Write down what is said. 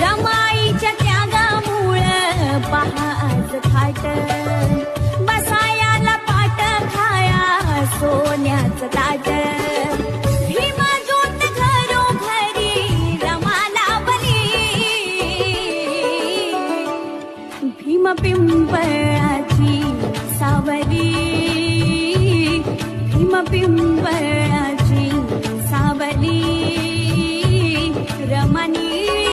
रमाईच्या त्यागामुळ पहा आज खाट. बसायाला पाट खाया सोन्याचं ताट. पिंपळाची सावरी भीम हिमपिंपळ